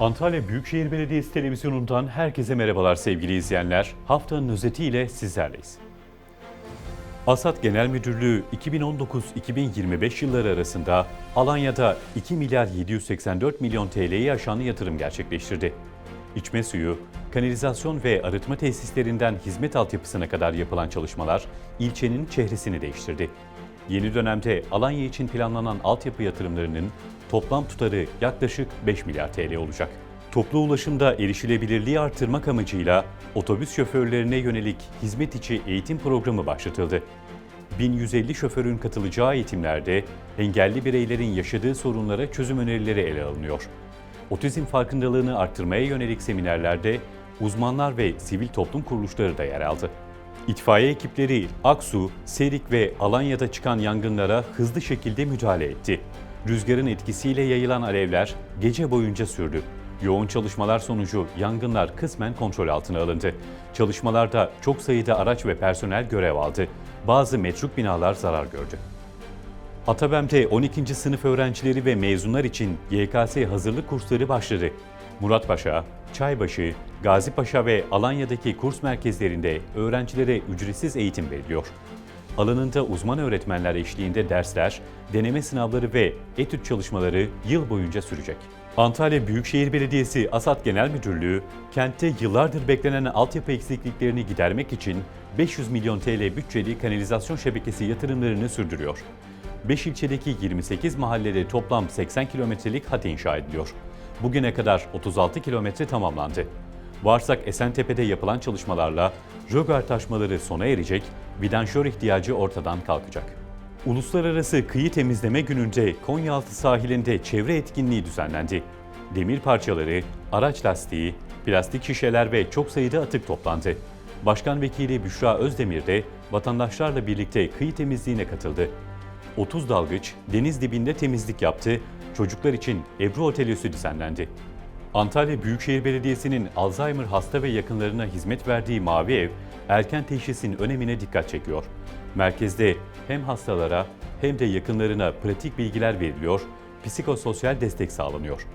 Antalya Büyükşehir Belediyesi Televizyonu'ndan herkese merhabalar sevgili izleyenler. Haftanın özetiyle sizlerleyiz. Asat Genel Müdürlüğü 2019-2025 yılları arasında Alanya'da 2 milyar 784 milyon TL'yi aşan yatırım gerçekleştirdi. İçme suyu, kanalizasyon ve arıtma tesislerinden hizmet altyapısına kadar yapılan çalışmalar ilçenin çehresini değiştirdi. Yeni dönemde Alanya için planlanan altyapı yatırımlarının toplam tutarı yaklaşık 5 milyar TL olacak. Toplu ulaşımda erişilebilirliği artırmak amacıyla otobüs şoförlerine yönelik hizmet içi eğitim programı başlatıldı. 1150 şoförün katılacağı eğitimlerde engelli bireylerin yaşadığı sorunlara çözüm önerileri ele alınıyor. Otizm farkındalığını arttırmaya yönelik seminerlerde uzmanlar ve sivil toplum kuruluşları da yer aldı. İtfaiye ekipleri Aksu, Serik ve Alanya'da çıkan yangınlara hızlı şekilde müdahale etti. Rüzgarın etkisiyle yayılan alevler gece boyunca sürdü. Yoğun çalışmalar sonucu yangınlar kısmen kontrol altına alındı. Çalışmalarda çok sayıda araç ve personel görev aldı. Bazı metruk binalar zarar gördü. Atabem'de 12. sınıf öğrencileri ve mezunlar için YKS hazırlık kursları başladı. Muratpaşa, Çaybaşı, Gazipaşa ve Alanya'daki kurs merkezlerinde öğrencilere ücretsiz eğitim veriliyor. Alanında uzman öğretmenler eşliğinde dersler, deneme sınavları ve etüt çalışmaları yıl boyunca sürecek. Antalya Büyükşehir Belediyesi Asat Genel Müdürlüğü, kentte yıllardır beklenen altyapı eksikliklerini gidermek için 500 milyon TL bütçeli kanalizasyon şebekesi yatırımlarını sürdürüyor. 5 ilçedeki 28 mahallede toplam 80 kilometrelik hat inşa ediliyor. Bugüne kadar 36 kilometre tamamlandı. Varsak Esentepe'de yapılan çalışmalarla rögar taşmaları sona erecek, vidanjör ihtiyacı ortadan kalkacak. Uluslararası Kıyı Temizleme Günü'nde Konyaaltı sahilinde çevre etkinliği düzenlendi. Demir parçaları, araç lastiği, plastik şişeler ve çok sayıda atık toplandı. Başkan Vekili Büşra Özdemir de vatandaşlarla birlikte kıyı temizliğine katıldı. 30 dalgıç deniz dibinde temizlik yaptı, çocuklar için Ebru Otelyası düzenlendi. Antalya Büyükşehir Belediyesi'nin Alzheimer hasta ve yakınlarına hizmet verdiği Mavi Ev, erken teşhisin önemine dikkat çekiyor. Merkezde hem hastalara hem de yakınlarına pratik bilgiler veriliyor, psikososyal destek sağlanıyor.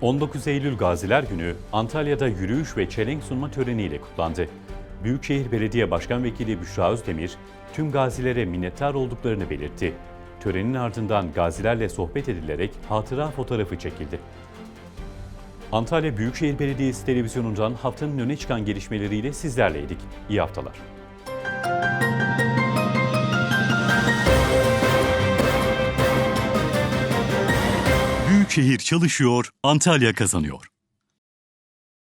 19 Eylül Gaziler Günü Antalya'da yürüyüş ve çelenk sunma töreniyle kutlandı. Büyükşehir Belediye Başkan Vekili Büşra Özdemir, tüm gazilere minnettar olduklarını belirtti. Törenin ardından gazilerle sohbet edilerek hatıra fotoğrafı çekildi. Antalya Büyükşehir Belediyesi televizyonundan haftanın öne çıkan gelişmeleriyle sizlerleydik. İyi haftalar. Büyükşehir çalışıyor, Antalya kazanıyor.